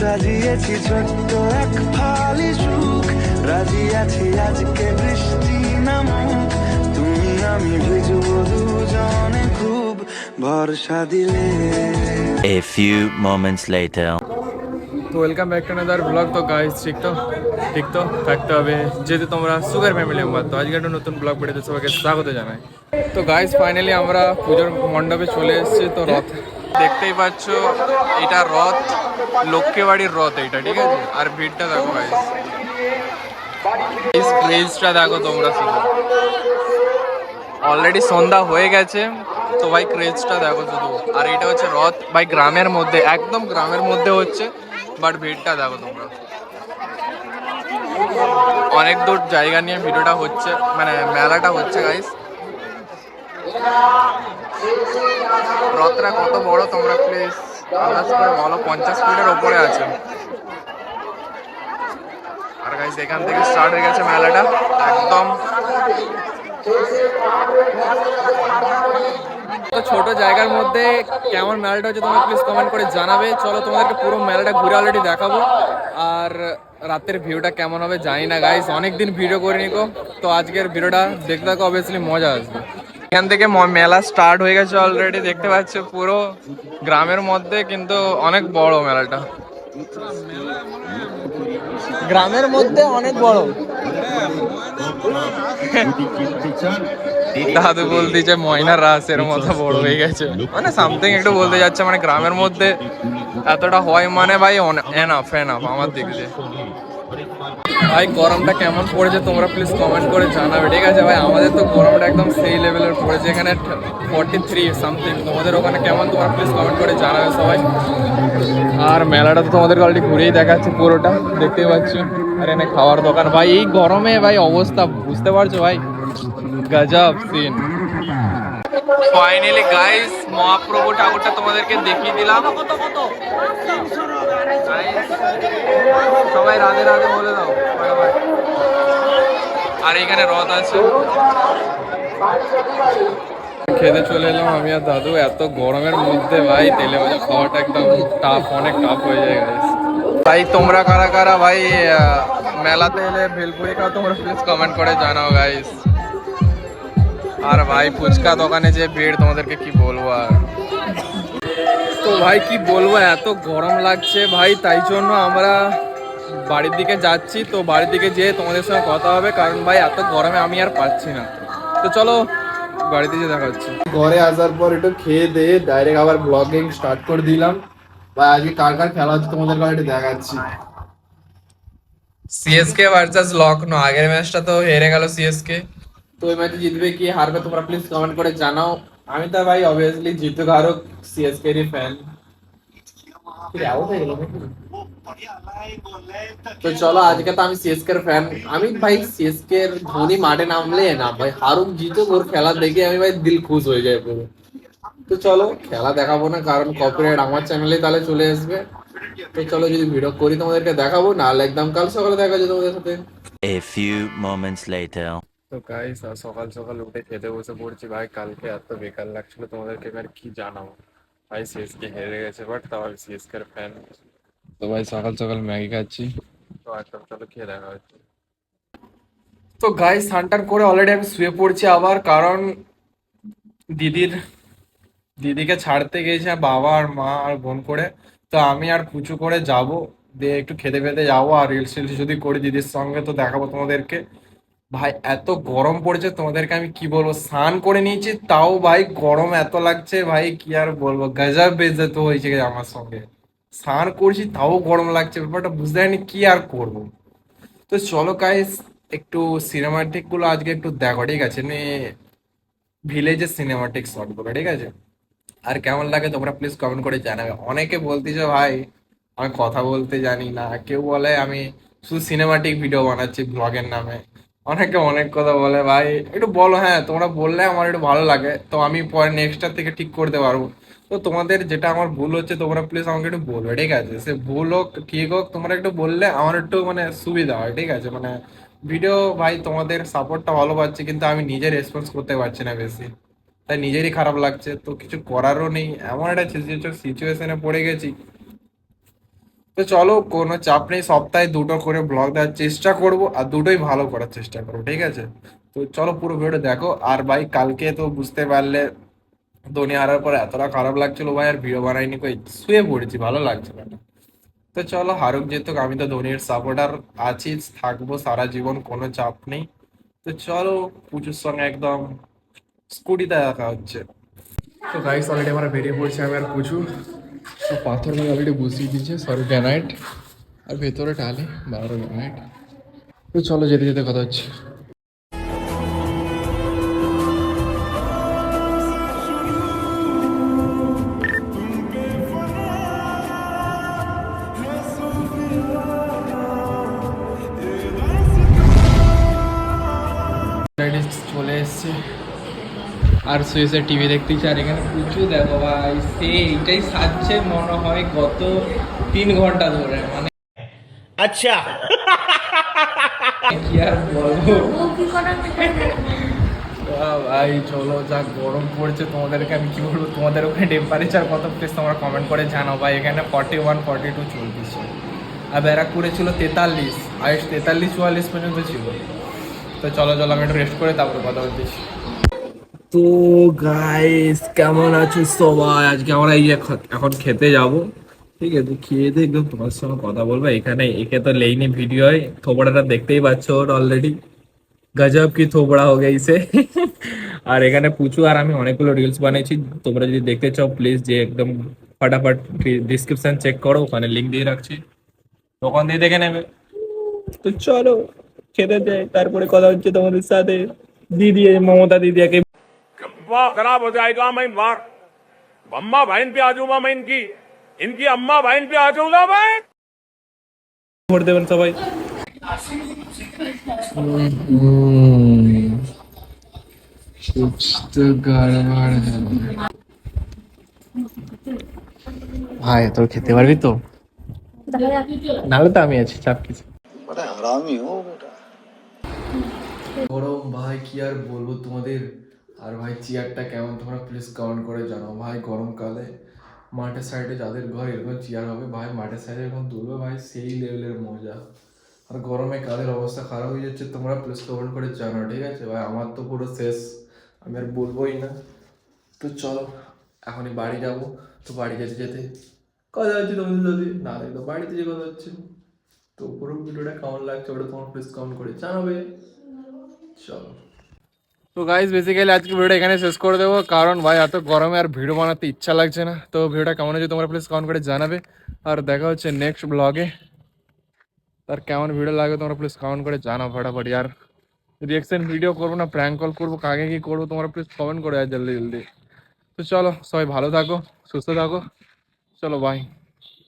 সাজিয়েছি ছোট্ট এক ফালি সুখ। রাজি আছি আজকে বৃষ্টি নামুক। তুমি আমি ভিজবো দুজনে খুব। ভরসা দিলে। A few moments later. তো welcome back to another blog তো গাইস ঠিক তো? ঠিক তো? থাকতে হবে। যেহেতু তোমরা সুগার ফ্যামিলি মেম্বার তো আজকে একটা নতুন ব্লগ ভিডিওতে সবাইকে স্বাগত জানাই। তো গাইস ফাইনালি আমরা পুজোর মণ্ডপে চলে এসেছি। তো রথ দেখতেই পাচ্ছ, এটা রথ লক্ষ্মী বাড়ির রথ এটা, ঠিক আছে? আর ভিড়টা দেখো এই ক্রেজটা দেখো তোমরা শুধু। অলরেডি সন্ধ্যা হয়ে গেছে, তো ভাই ক্রেজটা দেখো শুধু। আর এটা হচ্ছে রথ ভাই গ্রামের মধ্যে, একদম গ্রামের মধ্যে হচ্ছে বাট ভিড়টা দেখো তোমরা। অনেক দূর জায়গা নিয়ে ভিডিওটা হচ্ছে মানে মেলাটা হচ্ছে গাইস রথটা কত বড় তোমরা প্লিজ করে বলো, পঞ্চাশ ফিটের ওপরে আছে। আর গাইস এখান থেকে স্টার্ট হয়ে গেছে মেলাটা। একদম। ছোট জায়গার মধ্যে কেমন মেলাটা হচ্ছে তোমরা প্লিজ কমেন্ট করে জানাবে। চলো, তোমাদেরকে পুরো মেলাটা ঘুরে অলরেডি দেখাবো। আর রাতের ভিউটা কেমন হবে জানি না গাইস অনেক দিন ভিডিও করে নিকো তো আজকের ভিডিওটা দেখতে থাকো অবভিয়াসলি মজা আসবে। এখান থেকে মেলা স্টার্ট হয়ে গেছে অলরেডি দেখতে পাচ্ছ পুরো গ্রামের মধ্যে কিন্তু অনেক বড় মেলাটা। গ্রামের মধ্যে অনেক বড়। দাদু বলতেছে ময়নার রাসের মতো বড় হয়ে গেছে। মানে সামথিং একটু বলতে যাচ্ছে মানে গ্রামের মধ্যে এতটা হয় মানে ভাই এনাফ এনাফ আমার দিক দিয়ে। ভাই, গরমটা কেমন পড়েছে তোমরা প্লিজ কমেন্ট করে জানাবে, ঠিক আছে? ভাই, আমাদের তো গরমটা একদম সেই লেভেলের পড়েছে, এখানে ফর্টি থ্রি সামথিং তোমাদের ওখানে কেমন তোমরা প্লিজ কমেন্ট করে জানাবে সবাই। আর মেলাটা তো তোমাদের অলরেডি ঘুরেই দেখাচ্ছে পুরোটা, দেখতেই পাচ্ছ। আর এখানে খাওয়ার দোকান। ভাই, এই গরমে, ভাই, অবস্থা, বুঝতে পারছ, ভাই? গজব সিন ফাইনালি গাইস মহাপ্রভু ঠাকুরটা তোমাদেরকে দেখিয়ে দিলাম। সবাই রাধে রাধে বলে দাও আর এখানে রথ আছে। খেতে চলে এলাম আমি আর দাদু। এত গরমের মধ্যে ভাই, তেলে ভাজা খাওয়াটা একদম টাফ অনেক টাফ হয়ে যায় গাইস ভাই, তোমরা কারা কারা ভাই মেলাতে এলে ভেলপুরি খাও তোমরা প্লিজ কমেন্ট করে জানাও গাইস আর ভাই ফুচকা দোকানে যে ভিড় তোমাদেরকে কি বলব আর? তো ভাই কি বলব এত গরম লাগছে ভাই তাই জন্য আমরা বাড়ির দিকে যাচ্ছি। তো বাড়ির দিকে যেয়ে তোমাদের সঙ্গে কথা হবে কারণ ভাই এত গরমে আমি আর পাচ্ছি না। তো চলো বাড়িতে যেয়ে দেখা হচ্ছে। ঘরে আসার পর একটু খেয়ে দিয়ে ডাইরেক্ট আবার ব্লগিং স্টার্ট করে দিলাম। ভাই আজকে কার কার খেলা হচ্ছে তোমাদের একটু দেখাচ্ছি। সিএসকে ভার্সেস লখনৌ আগের ম্যাচটা তো হেরে গেল সিএসকে তো ওই ম্যাচে জিতবে কি হারবে তোমরা প্লিজ কমেন্ট করে জানাও। আমি তো ভাই অবভিয়াসলি জিতুক আরও সিএসকে এর ফ্যান তো চলো আজকে তো আমি সিএসকে এর ফ্যান আমি ভাই সিএসকে এর ধোনি মাঠে নামলে না ভাই হারুক জিতুক ওর খেলা দেখে আমি ভাই দিল খুশ হয়ে যায় পুরো। তো চলো খেলা দেখাবো না কারণ কপিরাইট আমার চ্যানেলে তাহলে চলে আসবে। তো চলো যদি ভিডিও করি তোমাদেরকে দেখাবো নাহলে একদম কাল সকালে দেখা যাবে তোমাদের সাথে। A few moments later. তো গাইস সকাল সকাল উঠে খেতে বসে পড়ছি। ভাই কালকে এত বেকার লাগছিল তোমাদেরকে এবার কি জানাব? ভাই সিএসকে হেরে গেছে বাট তাও আমি সিএসকে এর ফ্যান তো ভাই সকাল সকাল ম্যাগি খাচ্ছি। তো একদম চলো খেয়ে দেখা হচ্ছে। তো গাইস স্নান করে অলরেডি আমি শুয়ে পড়ছি আবার কারণ দিদির দিদিকে ছাড়তে গিয়েছে বাবা আর মা আর বোন করে। তো আমি আর কুচু করে যাব দিয়ে একটু খেতে খেতে যাব আর রিলস টিলস যদি করি দিদির সঙ্গে তো দেখাবো তোমাদেরকে। ভাই, এত গরম পড়েছে, তোমাদেরকে আমি কি বলব? স্নান করে নিয়েছি, তাও ভাই গরম এত লাগছে, ভাই, কি আর বলব? গজব বেজত হয়েছে আমার সঙ্গে। স্নান করছি, তাও গরম লাগছে, ব্যাপারটা বুঝতে পারিনি, কি আর করব? তো চলো গাইস একটু সিনেমাটিকগুলো আজকে একটু দেখো, ঠিক আছে? নে ভিলেজের সিনেমাটিক শটগুলো ঠিক আছে? আর কেমন লাগে তোমরা প্লিজ কমেন্ট করে জানাবে। অনেকে বলতেছো, ভাই, আমি কথা বলতে জানি না। কেউ বলে, আমি শুধু সিনেমাটিক ভিডিও বানাচ্ছি ব্লগের নামে। অনেকে অনেক কথা বলে, ভাই, একটু বলো হ্যাঁ তোমরা বললে আমার একটু ভালো লাগে, তো আমি পরে নেক্সটটার থেকে ঠিক করতে পারব। তো তোমাদের যেটা আমার ভুল হচ্ছে, তোমরা প্লিজ আমাকে একটু বলবে ঠিক আছে? সে ভুল হোক, ঠিক হোক, তোমরা একটু বললে আমার একটু মানে সুবিধা হয়, ঠিক আছে? মানে ভিডিও ভাই, তোমাদের সাপোর্টটা ভালো পাচ্ছি, কিন্তু আমি নিজে রেসপন্স করতে পারছি না বেশি। তাই নিজেরই খারাপ লাগছে, তো কিছু করারও নেই। এমন একটা সিচুয়েশনে পড়ে গেছি। তো চলো কোনো চাপ নেই, সপ্তাহে দুটো করে ব্লগ দেওয়ার চেষ্টা করব আর দুটোই ভালো করার চেষ্টা করব, ঠিক আছে? তো চলো পুরো ভিডিওটা দেখো। আর ভাই, কালকে তো বুঝতে পারলে ধোনি হারার পর এতটা খারাপ লাগছিল ভাই, আর ভিডিও বানাইনি কই, শুয়ে পড়েছি, ভালো লাগছিল না। তো চলো, হারুক যেহেতু আমি তো ধোনির সাপোর্টার আছি, থাকব সারা জীবন, কোনো চাপ নেই। তো চলো, পুজোর সঙ্গে একদম স্কুটিতে দেখা হচ্ছে। তো গাইস অলরেডি বেরিয়ে পড়ছি আমি আর পুজো। তো পাথর ভাই অলরেডি বসিয়ে দিয়েছে। সরি গ্যানাইট আর ভেতরে টালে, বারো গ্যানাইট তো চলো যেতে যেতে কথা হচ্ছে। আর সুইসে টিভি দেখতেছি আর এখানে প্রচুর দেখো ভাই সে এইটাই সাজছে মনে হয় গত তিন ঘণ্টা ধরে মানে আচ্ছা। কি আর বলব? ভাই চলো যা গরম পড়ছে তোমাদেরকে আমি কি বলব তোমাদের ওখানে টেম্পারেচার কত প্লিজ তোমরা কমেন্ট করে জানাও ভাই এখানে ফর্টি ওয়ান ফর্টি টু চলতেছে আর ব্যারাকপুরে ছিল তেতাল্লিশ আয়ুষ তেতাল্লিশ চুয়াল্লিশ পর্যন্ত ছিল। তো চলো চলো আমি একটু রেস্ট করে তারপরে কথা বলতেছি তো গাইস কেমন আছো সবাই? আজকে আমরা এই এখন খেতে যাব। ঠিক আছে, খেয়ে দিয়ে একদম তোমার সঙ্গে কথা বলব। এখানে একে তো লেইনি ভিডিও থোবড়াটা দেখতেই পাচ্ছ ওর অলরেডি গজব কি থোবড়া হয়ে গেছে। আর এখানে পুচু আর আমি অনেকগুলো রিলস বানিয়েছি। তোমরা যদি দেখতে চাও প্লিজ যে একদম ফটাফট ডিসক্রিপশন চেক করো, ওখানে লিঙ্ক দিয়ে রাখছি। দোকান দিয়ে দেখে নেবে। তো চলো, খেতে দেয় তারপরে কথা হচ্ছে তোমাদের সাথে। দিদি মমতা দিদিয়াকে खराब हो जाएगा मैं वाह अम्मा बहन पे आ जाऊंगा मैं इनकी इनकी अम्मा बहन पे आ जाऊंगा मैं ভোট দেবেন সবাই कुछ तो गड़बड़ है ভাই তোর খেতে পারবি তো নাহলে তো আমি আছি চাপ কিছু গরম ভাই কি আর বলবো তোমাদের আর ভাই চেয়ারটা কেমন? তোমরা প্লিজ কমেন্ট করে জানাও। ভাই, গরমকালে মাঠের সাইডে যাদের ঘর, এরকম চেয়ার হবে। ভাই, মাঠের সাইডে এরকম তুলবে, ভাই, সেই লেভেলের মজা। আর গরমে কাদের অবস্থা খারাপ হয়ে যাচ্ছে, তোমরা প্লিজ কমেন্ট করে জানাও, ঠিক আছে? ভাই, আমার তো পুরো শেষ। আমি আর বলবোই না। তো চলো, এখনই বাড়ি যাব। তো বাড়ি যেতে যেতে কথা হচ্ছে তোমাদের সাথে। না তো বাড়িতে যে কথা হচ্ছে। তো পুরো ভিডিওটা কেমন লাগছে, ওটা তোমার প্লিজ কমেন্ট করে জানাবে। চলো। তো গাইজ বেসিক্যালি আজকে ভিডিও এখানে শেষ করে দেবো। কারণ ভাই, এত গরমে আর ভিডিও বানাতে ইচ্ছা লাগছে না। তো ভিডিওটা কেমন হয়েছে তোমরা প্লিজ কমেন্ট করে জানাবে। আর দেখা হচ্ছে নেক্সট ব্লগে আর কেমন ভিডিও লাগে তোমরা প্লিজ কমেন্ট করে জানাও ফটাফট। আর রিয়াকশন ভিডিও করব না প্র্যাঙ্ক কল করব, কাকে কি করব, তোমরা প্লিজ কমেন্ট করে আর জলদি জলদি। তো চলো, সবাই ভালো থাকো, সুস্থ থাকো। চলো বাই